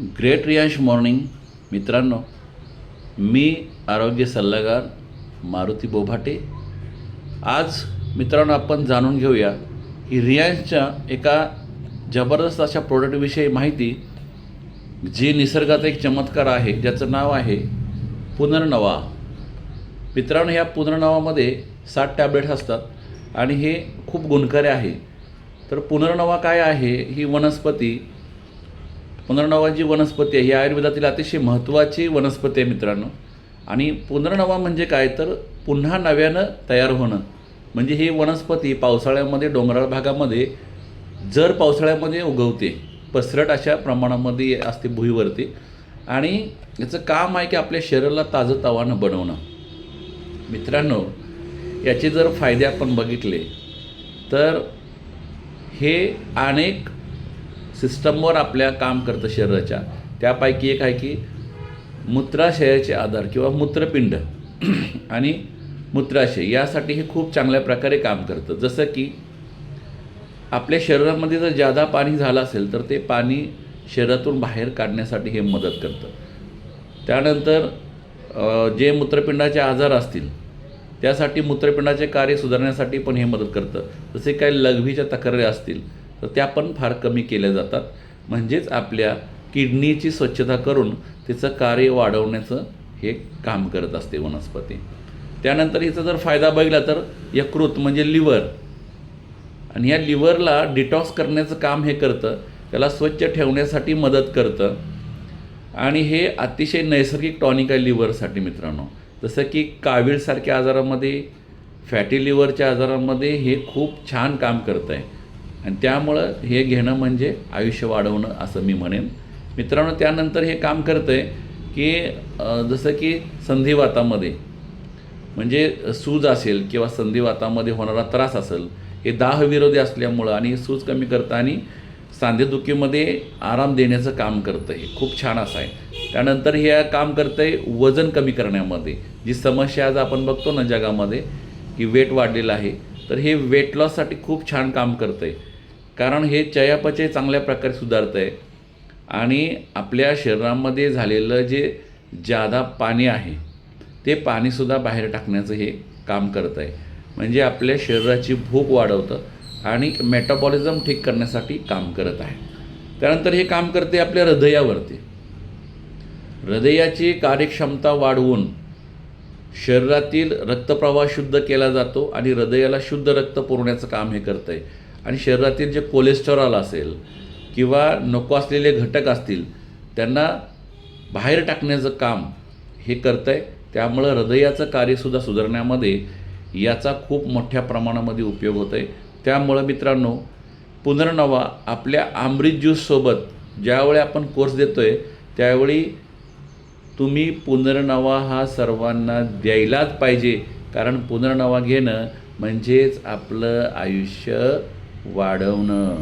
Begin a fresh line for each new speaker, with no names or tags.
Great Riyansh morning. मित्रांनो मी आरोग्य सल्लागार मारुती बोभाटे. आज मित्रांनो आपण जाणून घेऊया की रियांशच्या एका जबरदस्त अशा प्रोडक्टविषयी माहिती जी निसर्गाचा एक चमत्कार आहे ज्याचं नाव आहे पुनर्नवा. मित्रांनो ह्या पुनर्नवामध्ये सात टॅबलेट्स असतात आणि हे खूप गुणकारी आहे. तर पुनर्नवा काय आहे? ही वनस्पती पुनर्नवा जी वनस्पती आहे. ही आयुर्वेदातील अतिशय महत्त्वाची वनस्पती आहे मित्रांनो. आणि पुनर्नवा म्हणजे काय? तर पुन्हा नव्यानं तयार होणं. म्हणजे ही वनस्पती पावसाळ्यामध्ये डोंगराळ भागामध्ये जर पावसाळ्यामध्ये उगवते. पसरट अशा प्रमाणामध्ये असते भुईवरती. आणि याचं काम आहे की आपल्या शरीराला ताजं तवानं बनवणं. मित्रांनो याचे जर फायदे आपण बघितले तर हे अनेक सिस्टमवर आपल्या काम करतं शरीराच्या. त्यापैकी एक आहे की मूत्राशयाचे आधार किंवा मूत्रपिंड आणि मूत्राशय यासाठी हे खूप चांगल्या प्रकारे काम करतं. जसं की आपल्या शरीरामध्ये जर जादा पाणी झालं असेल तर ते पाणी शरीरातून बाहेर काढण्यासाठी हे मदत करतं. त्यानंतर जे मूत्रपिंडाचे आजार असतील त्यासाठी मूत्रपिंडाचे कार्य सुधारण्यासाठी पण हे मदत करतं. जसे काही लघवीच्या तक्रारी असतील तर त्या पण फार कमी केल्या जातात. म्हणजेच आपल्या किडनीची स्वच्छता करून तिचं कार्य वाढवण्याचं हे काम करत असते वनस्पती. त्यानंतर हिचा जर फायदा बघितला तर यकृत म्हणजे लिव्हर. आणि या लिव्हरला डिटॉक्स करण्याचं काम हे करतं त्याला स्वच्छ ठेवण्यासाठी मदत करतं. आणि हे अतिशय नैसर्गिक टॉनिक आहे लिव्हरसाठी मित्रांनो. जसं की कावीळसारख्या आजारामध्ये फॅटी लिव्हरच्या आजारामध्ये हे खूप छान काम करतं आहे आणि त्यामुळं हे घेणं म्हणजे आयुष्य वाढवणं असं मी म्हणेन. मित्रांनो त्यानंतर हे काम करतं आहे की जसं की संधिवातामध्ये म्हणजे सूज असेल किंवा संधिवातामध्ये होणारा त्रास असेल हे दाहविरोधी असल्यामुळं आणि सूज कमी करतं आणि सांधेदुखीमध्ये आराम देण्याचं काम करतं हे खूप छान असं आहे. त्यानंतर हे काम करतं आहे वजन कमी करण्यामध्ये. जी समस्या आज आपण बघतो ना जगामध्ये की वेट वाढलेलं आहे तर हे वेट लॉससाठी खूप छान काम करतं आहे कारण हे चयापचय चांगल्या प्रकारे सुधारतं आहे आणि आपल्या शरीरामध्ये झालेलं जे जादा पाणी आहे ते पाणीसुद्धा बाहेर टाकण्याचं हे काम करत आहे म्हणजे आपल्या शरीराची भूक वाढवतं आणि मेटाबॉलिझम ठीक करण्यासाठी काम करत आहे. त्यानंतर हे काम करते आपल्या हृदयावरती. हृदयाची कार्यक्षमता वाढवून शरीरातील रक्तप्रवाह शुद्ध केला जातो आणि हृदयाला शुद्ध रक्त पुरवण्याचं काम हे करतं आहे आणि शरीरातील जे कोलेस्टेरॉल असेल किंवा नको असलेले घटक असतील त्यांना बाहेर टाकण्याचं काम हे करतं आहे त्यामुळं हृदयाचं कार्यसुद्धा सुधारण्यामध्ये याचा खूप मोठ्या प्रमाणामध्ये उपयोग होतो आहे त्यामुळं मित्रांनो पुनर्नवा आपल्या आमृत ज्यूससोबत ज्यावेळी आपण कोर्स देतो आहे त्यावेळी तुम्ही पुनर्नवा हा सर्वांना द्यायलाच पाहिजे. कारण पुनर्नवा घेणं म्हणजेच आपलं आयुष्य वाढवणं.